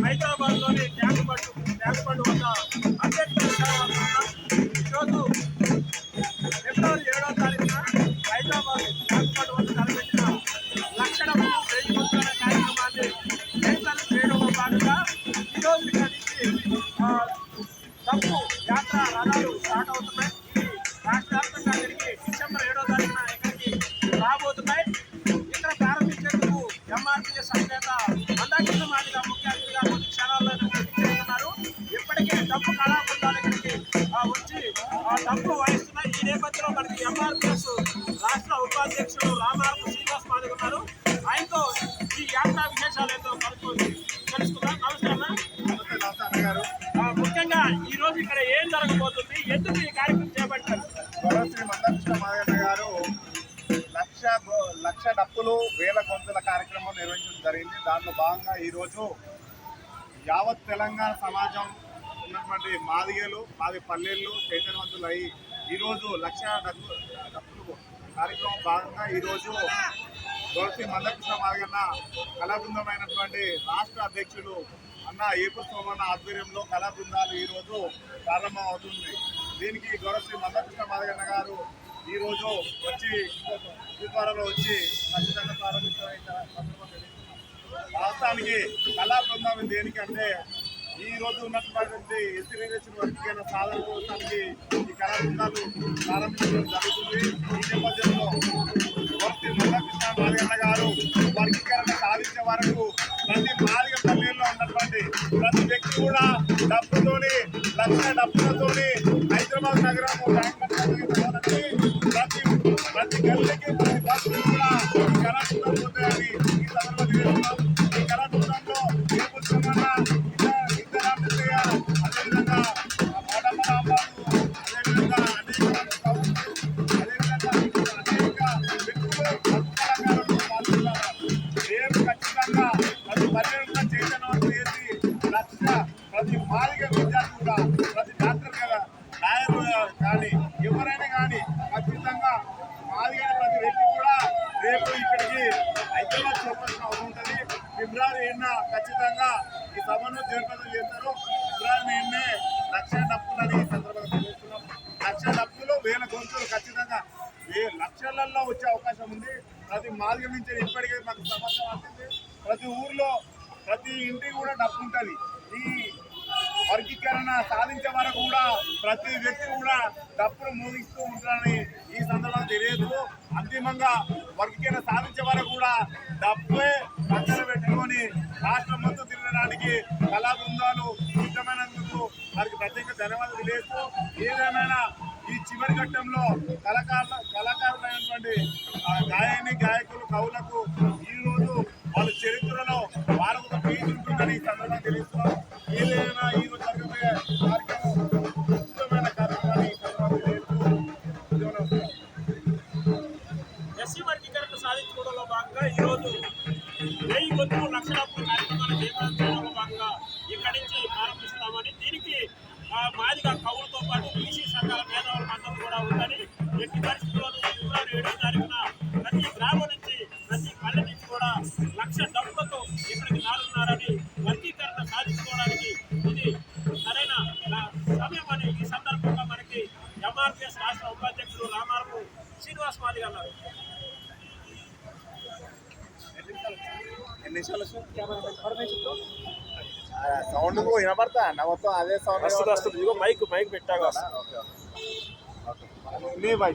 హైదరాబాద్లోని tank bund tank bund వద్ద అంబేద్కర్ ఈరోజు ఫిబ్రవరి ఏడవ తారీఖున హైదరాబాద్ ట్యాంక్ బండ్ వద్ద తలపెట్టిన లక్షణము వెయ్యి మొత్తాల కార్యక్రమాన్ని నేతలు చేయడంలో భాగంగా ఈరోజు ఇక్కడి నుంచి తప్పు యాత్ర రథాలు స్టార్ట్ అవుతున్నాయి. రాష్ట్ర వ్యాప్తంగా తిరిగి డిసెంబర్ ఏడో తారీఖున ఇప్పటికే డప్పు కళాబృందాలు ఇక్కడికి ఆ, వచ్చి ఆ డప్పు వాయిస్తున్నాయి ఈ నేపథ్యంలో మనకి ఎంఆర్పీఎస్ రాష్ట్ర ఉపాధ్యక్షుడు రామరాజు శ్రీనివాస్ మాదిగ ఉన్నారు. ఆయనతో ఈ యాత్రా విశేషాలు ఏంటో కలుసుకొని తెలుసుకుందాం. అన్న. గారు. ముఖ్యంగా ఈ రోజు ఇక్కడ ఏం జరగబోతుంది? ఎందుకు ఈ కార్యక్రమం చేపట్టారు? శ్రీ మందకృష్ణ మాదన్న గారు లక్ష లక్ష డప్పులు వేల గొంతుల కార్యక్రమం నిర్వహించడం జరిగింది. దాంట్లో భాగంగా ఈరోజు యావత్ తెలంగాణ సమాజం ఉన్నటువంటి మాదిగలు మాది పల్లెళ్ళు చైతన్యవంతులు అయ్యి ఈరోజు లక్ష డబ్బు డబ్బులు కార్యక్రమం భాగంగా ఈరోజు గౌరవ మందకృష్ణ మాదిగన్న కళాబృందమైనటువంటి రాష్ట్ర అధ్యక్షులు అన్న ఏపు సోమన్న ఆధ్వర్యంలో కళాబృందాలు ఈరోజు ప్రారంభం అవుతుంది దీనికి గౌరవశ్రీ మందకృష్ణ మాదిగన్న గారు ఈరోజు వచ్చి త్వరలో వచ్చి ఖచ్చితంగా ప్రారంభించడం రాష్ట్రానికి కళా బృందం దేనికంటే ఈ రోజు ఉన్నటువంటి ఎస్సీ రిజర్వేషన్ వర్గీకరణ సాధన కోసానికి ఈ కళా బృందాలు ప్రారంభించడం జరుగుతుంది. ఈ నేపథ్యంలో వర్తి మందకృష్ణ మాదిగన్న గారు వర్గీకరణ సాధించే వరకు ప్రతి బాలిక పల్లెల్లో ఉన్నటువంటి ప్రతి వ్యక్తి కూడా డబ్బుతోని లక్ష డబ్బులతోని హైదరాబాద్ నగరం కానీ ఎవరైనా కానీ ఖచ్చితంగా మాదిగ ప్రతి వ్యక్తి కూడా రేపు ఇక్కడికి హైదరాబాద్ చెప్పాల్సిన అవసరం ఉంటుంది. ఫిబ్రవరి ఎన్న ఖచ్చితంగా ఈ సభను జయప్రదం చేస్తారు. ఫిబ్రవరి ఎన్నే లక్ష డప్పులని ఈ సందర్భంగా తెలుస్తున్నాం లక్ష డప్పులు వేల గొంతులు ఖచ్చితంగా ఏ లక్షలలో వచ్చే అవకాశం ఉంది. ప్రతి మాదిగ నుంచి ఇప్పటికే మాకు సమస్య వచ్చింది. ప్రతి ఊర్లో ప్రతి ఇంటికి కూడా డబ్బు ఉంటుంది. ఈ వర్గీకరణ సాధించే వరకు కూడా ప్రతి వ్యక్తి కూడా తప్పును మోగిస్తూ ఉంటారని ఈ సందర్భంగా తెలియదు అంతిమంగా వర్గీకరణ సాధించే వరకు కూడా డబ్బే పక్కన పెట్టుకొని రాష్ట్రం మొత్తం తిరగడానికి కళా బృందాలు సిద్ధమైనందుకు వారికి ప్రత్యేక ధన్యవాదాలు తెలియజేస్తూ ఏదేమైనా ఈ చివరి ఘట్టంలో కళాకారుల కళాకారులైనటువంటి ఆ, గాయని గాయకులు కవులకు ఈ రోజు వాళ్ళ చరిత్రలో వాళ్ళకు ఒక పేరు ఉంటుందని ఈ సందర్భంగా తెలుస్తున్నారు భాగంగా ఈరోజు వెయ్యి గొంతులు లక్షల కార్యక్రమాన్ని చేపట్టడం చేయడంలో భాగంగా ఇక్కడి నుంచి ప్రారంభిస్తున్నామని దీనికి మాదిగా కవులతో పాటు బీసీ సంఘాల మేధావుల మద్దతు కూడా ఉందని ఎట్టి పరిస్థితుల్లో ఫిబ్రవరి ఏడో తారీఖున ప్రతి గ్రామం నుంచి ప్రతి పల్లె నుంచి కూడా లక్ష డబ్బులతో ఇక్కడికి రానున్నారని వర్గీకరణ సాధించుకోవడానికి ఇది సరైన సమయం అని ఈ సందర్భంగా మనకి ఎంఆర్పిఎస్ రాష్ట్ర ఉపాధ్యక్షుడు రామారావు శ్రీనివాస్ మాదిగా అన్నారు. సౌండ్ వినపడతా అన్న మొత్తం అదే సౌండ్ వస్తుంది వస్తుంది. ఇదిగో మైక్ మైక్ పెట్టాగా ఓకే ఓకే. నీ బై